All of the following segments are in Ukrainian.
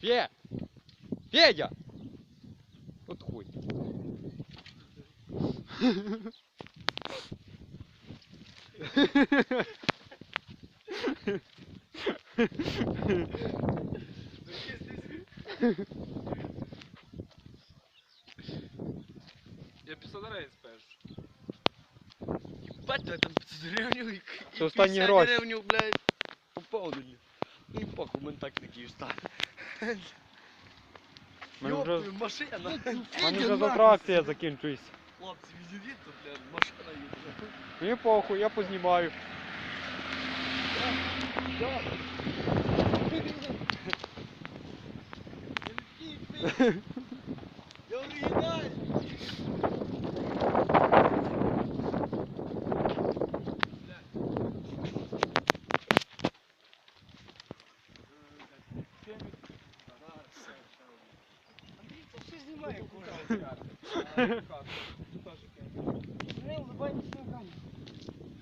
Фе! Федя! От хуй. Я 500 гривень спершу. Ебать, да там 500 гривень і, Це і останні 50 гроші. гривень, блядь, поповнені. І мене так ж стане. Мене вже, Йоп, машина. мене вже затракція закінчується. Хлопці, відійдіть тут, блядь, машина їде. Мені похуй, я познімаю. Я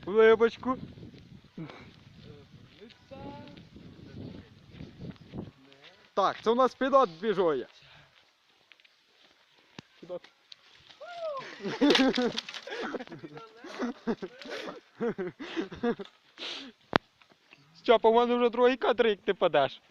Вибачку. Так, це у нас підот біжує. Підот. Степа, у мене вже другий кадр, як ти падеш.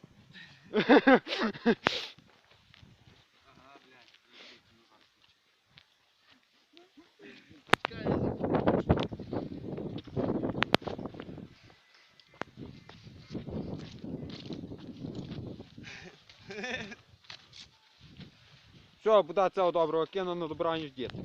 Все, буде цього доброго, кину на добраніч діти.